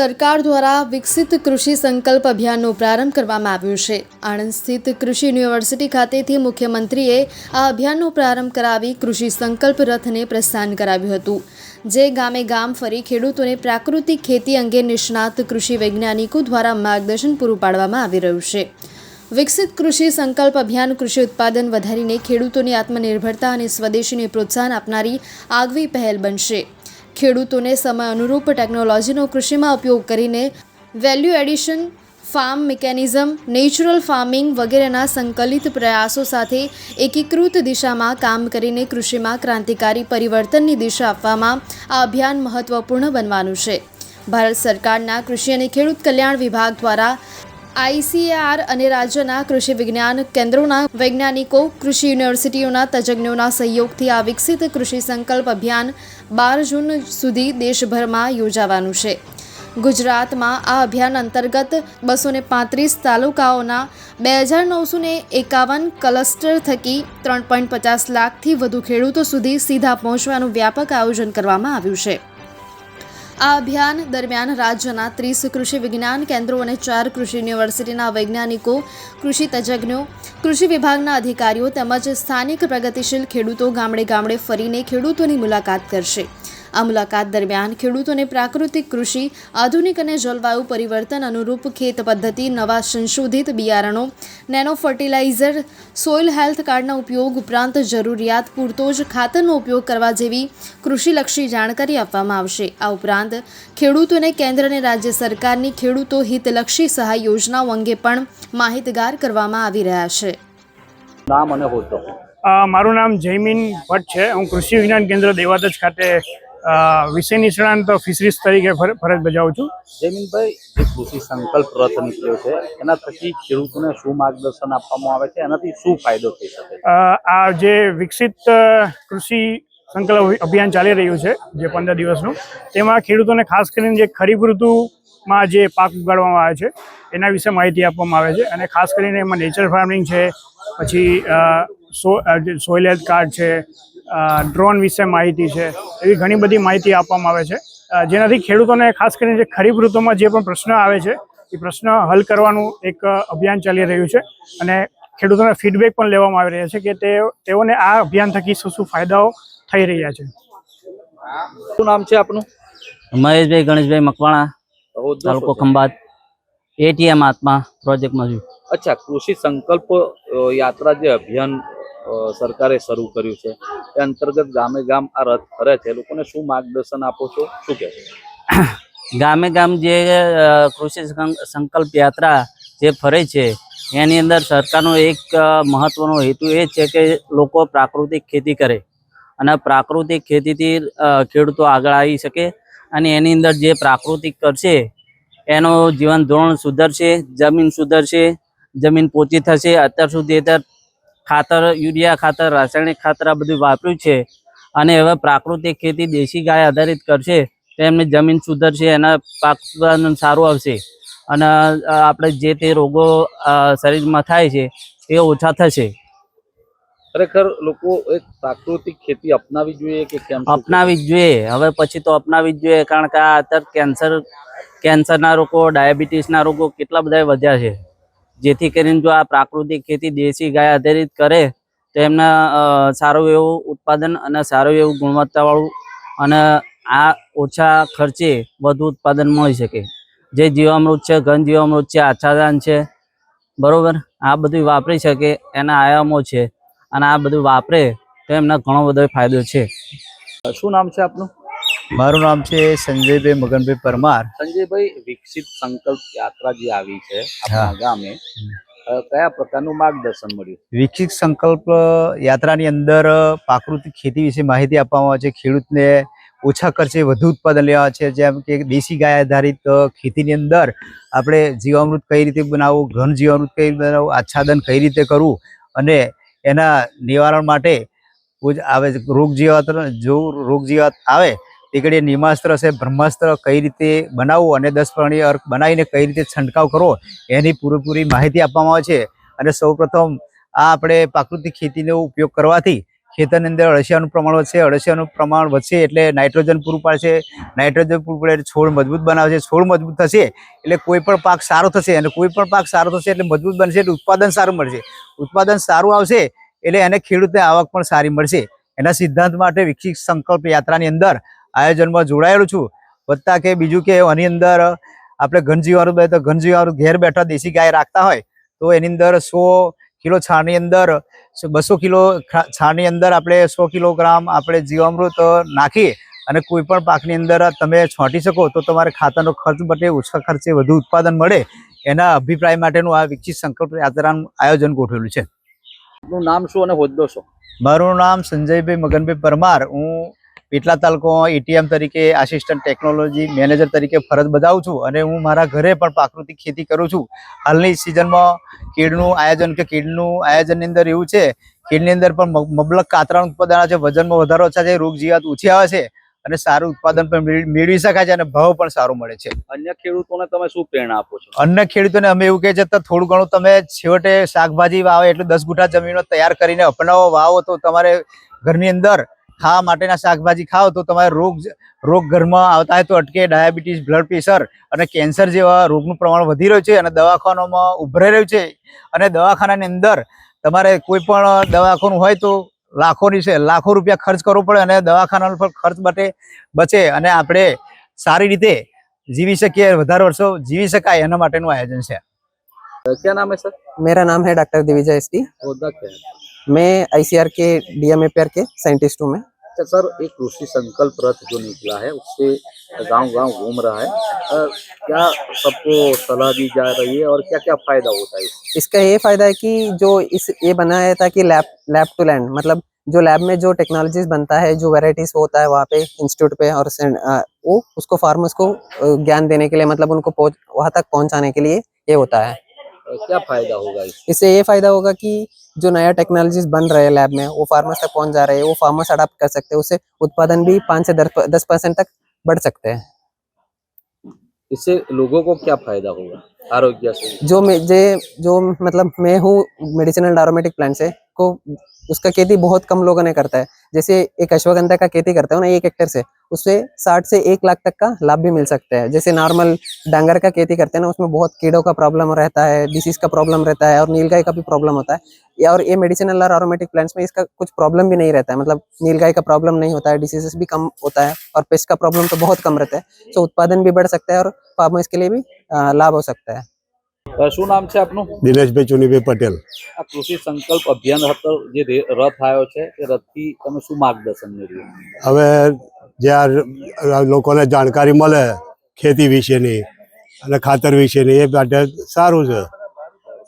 સરકાર દ્વારા વિકસિત કૃષિ સંકલ્પ અભિયાનનો પ્રારંભ કરવામાં આવ્યો છે. આણંદ સ્થિત કૃષિ યુનિવર્સિટી ખાતેથી મુખ્યમંત્રીએ આ અભિયાનનો પ્રારંભ કરાવી કૃષિ સંકલ્પ રથને પ્રસ્થાન કરાવ્યું હતું. જે ગામે ગામ ફરી ખેડૂતોને પ્રાકૃતિક ખેતી અંગે નિષ્ણાત કૃષિ વૈજ્ઞાનિકો દ્વારા માર્ગદર્શન પૂરું પાડવામાં આવી રહ્યું છે. વિકસિત કૃષિ સંકલ્પ અભિયાન કૃષિ ઉત્પાદન વધારીને ખેડૂતોની આત્મનિર્ભરતા અને સ્વદેશીને પ્રોત્સાહન આપનારી આગવી પહેલ બનશે. ખેડૂતોને સમય અનુરૂપ ટેકનોલોજીનો કૃષિમાં ઉપયોગ કરીને value addition farm mechanism natural farming વગેરેના સંકલિત પ્રયાસો સાથે એકીકૃત દિશામાં કામ કરીને કૃષિમાં ક્રાંતિકારી પરિવર્તનની દિશા આપવામાં આ અભિયાન મહત્વપૂર્ણ બનવાનું છે. ભારત સરકારના કૃષિ અને ખેડૂત કલ્યાણ વિભાગ દ્વારા આઈસીએઆર અને રાજ્યના કૃષિ વિજ્ઞાન કેન્દ્રોના વૈજ્ઞાનિકો, કૃષિ યુનિવર્સિટીઓના તજજ્ઞોના સહયોગથી આ વિકસિત કૃષિ સંકલ્પ અભિયાન બાર જૂન સુધી દેશભરમાં યોજાવાનું છે. ગુજરાતમાં આ અભિયાન અંતર્ગત બસો ને પાંત્રીસ તાલુકાઓના બે હજાર નવસો ને એકાવન ક્લસ્ટર થકી ત્રણ પોઈન્ટ પચાસ લાખથી વધુ ખેડૂતો સુધી સીધા પહોંચવાનું વ્યાપક આયોજન કરવામાં આવ્યું છે. આ અભિયાન દરમિયાન રાજ્યના ત્રીસ કૃષિ વિજ્ઞાન કેન્દ્રો અને ચાર કૃષિ યુનિવર્સિટીના વૈજ્ઞાનિકો, કૃષિ તજજ્ઞો, કૃષિ વિભાગના અધિકારીઓ તેમજ સ્થાનિક પ્રગતિશીલ ખેડૂતો ગામડે ગામડે ફરીને ખેડૂતોની મુલાકાત કરશે. આ મુલાકાત દરમિયાન ખેડૂતોને પ્રાકૃતિક કૃષિ આધુનિક અને જલવાયુ પરિવર્તન અનુરૂપ ખેત પદ્ધતિ નવા સંશોધિત બિયારણો નેનો ફર્ટિલાઇઝર સોઇલ હેલ્થ કાર્ડના ઉપયોગ ઉપરાંત જરૂરિયાત પૂરતો જ ખાતરનો ઉપયોગ કરવા જેવી કૃષિલક્ષી જાણકારી આપવામાં આવશે. આ ઉપરાંત ખેડૂતોને કેન્દ્ર અને રાજ્ય સરકારની ખેડૂતો હિતલક્ષી સહાય યોજનાઓ અંગે પણ માહિતગાર કરવામાં આવી રહ્યા છે. નામ અને હોદ્દો. મારું નામ જયમીન ભટ્ટ છે. હું કૃષિ વિજ્ઞાન કેન્દ્ર દેવાદજ ખાતે વિષય નિષ્ણાંત ફિશરીઝ તરીકે ફરજ બજાવું છું. જયમીનભાઈ જે કૃષિ સંકલ્પ રથ નીકળ્યો છે એના થકી ખેડૂતોને શું માર્ગદર્શન આપવામાં આવે છે? એનાથી શું ફાયદો થઈ શકે આ જે વિકસિત કૃષિ સંકલ્પ અભિયાન ચાલી રહ્યું છે જે પંદર દિવસનું તેમાં ખેડૂતોને ખાસ કરીને જે ખરીફ ઋતુમાં જે પાક ઉગાડવામાં આવે છે એના વિશે માહિતી આપવામાં આવે છે અને ખાસ કરીને એમાં નેચર ફાર્મિંગ છે પછી સોઇલ હેલ્થ કાર્ડ છે ડ્રોન વિશે માહિતી છે એવી ઘણી બધી માહિતી આપવામાં આવે છે. જેનાથી ખેડૂતોને ખાસ કરીને જે ખરીફ ઋતુમાં જે પણ પ્રશ્ન આવે છે એ પ્રશ્ન હલ કરવાનું એક અભિયાન ચાલી રહ્યું છે અને ખેડૂતોના ફીડબેક પણ લેવામાં આવી રહ્યા છે કે તે તેઓને આ અભિયાન થકી શું શું ફાયદાઓ થઈ રહ્યા છે. શું નામ છે આપનું? મહેશભાઈ ગણેશભાઈ મકવાણા તાલુકો ખંભાત. એટીએમ આત્મા પ્રોજેક્ટમાં છું. અચ્છા કૃષિ સંકલ્પ યાત્રા જે અભિયાન સરકારે શરૂ કર્યું છે. એ અંતર્ગત ગામે ગામ આ રથ ફરે છે. લોકોને શું માર્ગદર્શન આપો છો? શું કહે છે? ગામે ગામ જે કૃષિ સંકલ્પ યાત્રા જે ફરે છે, એની અંદર સરકારનો એક મહત્વનો હેતુ એ છે કે લોકો પ્રાકૃતિક ખેતી કરે. અને પ્રાકૃતિક ખેતીથી ખેડૂતો આગળ આવી શકે અને એની અંદર જે પ્રાકૃતિક કરશે, એનો જીવન ધોરણ સુધરશે, જમીન સુધરશે, જમીન પોચી થશે. અત્યાર સુધી અત્યારે ખાતર યુરિયા ખાતર રાસાયણિક ખાતર આ બધું વાપર્યું છે અને હવે પ્રાકૃતિક ખેતી દેશી ગાય આધારિત કરશે તો એમની જમીન સુધરશે એના પાક સારું આવશે અને આપણે જે તે રોગો શરીરમાં થાય છે એ ઓછા થશે. ખરેખર લોકો એક પ્રાકૃતિક ખેતી અપનાવી જોઈએ કે કેમ અપનાવી જ જોઈએ. હવે પછી તો અપનાવી જ જોઈએ કારણ કે આ અત્યારે કેન્સર કેન્સરના રોગો ડાયાબિટીસના રોગો કેટલા બધા વધ્યા છે. જેથી કરીને જો આ પ્રાકૃતિક ખેતી દેશી ગાય આધારિત કરે, તો એમને સારું એવું ઉત્પાદન અને સારું એવું ગુણવત્તાવાળું અને આ ઓછા ખર્ચે વધુ ઉત્પાદન મળી શકે. જે જીવામૃત છે, ઘન જીવામૃત છે આચ્છાદાન છે, બરાબર? આ બધું વાપરી શકે, એના આયામો છે, અને આ બધું વાપરે, તો એમને ઘણો બધો ફાયદો છે. શું નામ છે આપનું? મારું નામ છે સંજયભાઈ મગનભાઈ પરમાર. સંજયભાઈ વિકસિત સંકલ્પ યાત્રા જે આવી છે આપણા ગામે કયા પ્રકારનું માર્ગદર્શન મળ્યું? વિકસિત સંકલ્પ યાત્રાની અંદર પ્રાકૃતિક ખેતી વિશે માહિતી આપવામાં આવે છે ખેડૂતને ઓછા ખર્ચે વધુ ઉત્પાદન લેવા છે જેમ કે દેશી ગાય આધારિત ખેતીની અંદર આપણે જીવામૃત કઈ રીતે બનાવવું ઘન જીવામૃત કઈ રીતે બનાવવું આચ્છાદન કઈ રીતે કરવું અને એના નિવારણ માટે આવે રોગ જીવાત જો રોગ જીવાત આવે તે નિમાસ્ત્ર છે, બ્રહ્માસ્ત્ર કઈ રીતે બનાવવું અને દસ પ્રાણી અર્ક બનાવીને કઈ રીતે છંટકાવ કરવો, એની પૂરેપૂરી માહિતી આપવામાં આવે છે. અને સૌપ્રથમ આ આપણે પ્રાકૃતિક ખેતીનો ઉપયોગ કરવાથી ખેતરની અંદર અળસિયાનું પ્રમાણ વધશે. અળસિયાનું પ્રમાણ વધશે એટલે નાઇટ્રોજન પૂરું પાડશે. નાઇટ્રોજન પૂરું પાડે છોડ મજબૂત બનાવશે. છોડ મજબૂત થશે એટલે કોઈ પણ પાક સારો થશે અને કોઈ પણ પાક સારો થશે એટલે મજબૂત બનશે એટલે ઉત્પાદન સારું મળશે. ઉત્પાદન સારું આવશે એટલે એને ખેડૂતને આવક પણ સારી મળશે. એના સિદ્ધાંત માટે વિકસિત સંકલ્પ યાત્રાની અંદર આયોજનમાં જોડાયેલું છું. વધતા કે બીજું કે એની અંદર આપણે ઘનજીવાળું બે તો ઘનજીવાળું ઘેર બેઠા દેશી ગાય રાખતા હોય તો એની અંદર સો કિલો છાણની અંદર બસો કિલો છાણની અંદર આપણે સો કિલોગ્રામ આપણે જીવામૃત નાખી અને કોઈ પણ પાકની અંદર તમે છોંટી શકો તો તમારે ખાતરનો ખર્ચ બટે ઓછા ખર્ચે વધુ ઉત્પાદન મળે. એના અભિપ્રાય માટેનું આ વિકસિત સંકલ્પ યાત્રાનું આયોજન ગોઠવેલું છે. આપનું નામ શું અને હોદ્દો શું? મારું નામ સંજયભાઈ મગનભાઈ પરમાર. હું પેટલા તાલુકો એટીએમ તરીકે આસિસ્ટન્ટ ટેકનોલોજી મેનેજર તરીકે ફરજ બજાવું છું અને હું મારા ઘરે પણ પ્રાકૃતિક ખેતી કરું છું. હાલની સિઝનમાં કીડનું આયોજન કે કીડનું આયોજનની અંદર એવું છે કીડની અંદર પણ મબ- મબલક કાતરાનું ઉત્પાદન છે વજનમાં વધારો ઓછા છે રોગ જીવાત ઓછી આવે છે અને સારું ઉત્પાદન પણ મેળવી- મેળવી શકાય છે અને ભાવ પણ સારો મળે છે. અન્ય ખેડૂતોને તમે શું પ્રેરણા આપો છો? અન્ય ખેડૂતોને અમે એવું કહે છે તો થોડું ઘણું તમે છેવટે શાકભાજી વાવે એટલે દસ ગુઠા જમીનો તૈયાર કરીને અપનાવો વાવો તો તમારે ઘરની અંદર ખાવા માટેના શાકભાજી ખાઓ તો તમારે રોગ રોગ ઘરમાં આવતા હોય તો અટકે ડાયાબિટીસ બ્લડ પ્રેશર અને કેન્સર જેવા રોગનું પ્રમાણ વધી રહ્યું છે અને દવાખાનામાં ઉભરાઈ રહ્યું છે અને દવાખાનાની અંદર તમારે કોઈ પણ દવાખાનું હોય તો લાખોની છે લાખો રૂપિયા ખર્ચ કરવો પડે અને દવાખાનાનો પણ ખર્ચ માટે બચે અને આપણે સારી રીતે જીવી શકીએ વધારે વર્ષો જીવી શકાય એના માટેનું આયોજન છે क्या नाम है सर मेरा नाम है डॉक्टर दिविजय एस टी होद्दा क्या है मैं आईसीआर के डीएमएपीआर के साइंटिस्ट हूँ मैं। अच्छा सर एक कृषि संकल्प रथ जो निकला है उससे गाँव गाँव घूम रहा है। अ, क्या सबको सलाह दी जा रही है और क्या क्या फ़ायदा होता है इसका ये फ़ायदा है कि जो इस ये बनाया है ताकि लैब लैब टू लैंड मतलब जो लैब में जो टेक्नोलॉजीज़ बनता है जो वेराइटीज होता है वहाँ पे इंस्टीट्यूट पे और वो उसको फार्मर्स को ज्ञान देने के लिए मतलब उनको वहाँ तक पहुँचाने के लिए ये होता है। क्या फ़ायदा होगा इससे? ये फ़ायदा होगा कि जो नया टेक्नोलॉजीज़ बन रहे हैं लैब में वो फार्मर्स तक पहुँच जा रहे हैं वो फार्मर्स अडाप्ट कर सकते हैं उससे उत्पादन भी पाँच से दस परसेंट तक बढ़ सकते हैं। इससे लोगों को क्या फ़ायदा होगा? आरोग्य से जो मैं जे जो मतलब मैं हूँ मेडिसिनल डारोमेटिक प्लांट से को उसका खेती बहुत कम लोगों ने करता है। जैसे एक अश्वगंधा का खेती करते हो ना एक हेक्टेयर से, उससे साठ से एक लाख तक का लाभ भी मिल सकता है। जैसे नॉर्मल डांगर का खेती करते हैं ना, उसमें बहुत कीड़ों का प्रॉब्लम रहता है डिसीज का प्रॉब्लम रहता है और नीलगाय का भी प्रॉब्लम होता है। और ये मेडिसिनल और आरोमेटिक प्लांट्स में इसका कुछ प्रॉब्लम भी नहीं रहता है मतलब नीलगाय का प्रॉब्लम नहीं होता है डिसीजेस भी कम होता है और पेस्ट का प्रॉब्लम तो बहुत कम रहता है। तो उत्पादन भी बढ़ सकता है और फार्मर्स के लिए भी लाभ हो सकता है। શું નામ છે આપનું? દિનેશભાઈ ચુનીભાઈ પટેલ. આ કૃષિ સંકલ્પ અભિયાન હેઠળ જે રથ આવ્યો છે એ રથથી તમે શું માર્ગદર્શન મેળવ્યું? હવે જે આ લોકોને જાણકારી મળે ખેતી વિશેની અને ખાતર વિશેની એ માટે સારું છે.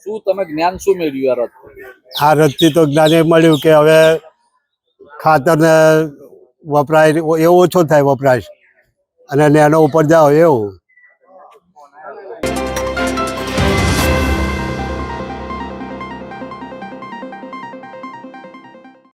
શું તમે જ્ઞાન શું મેળવ્યું આ રથ આ રથથી તો જ્ઞાન એ મળ્યું કે હવે ખાતરને વપરાય એવો ઓછો થાય વપરાશ. અને એના ઉપર જાઓ એવું.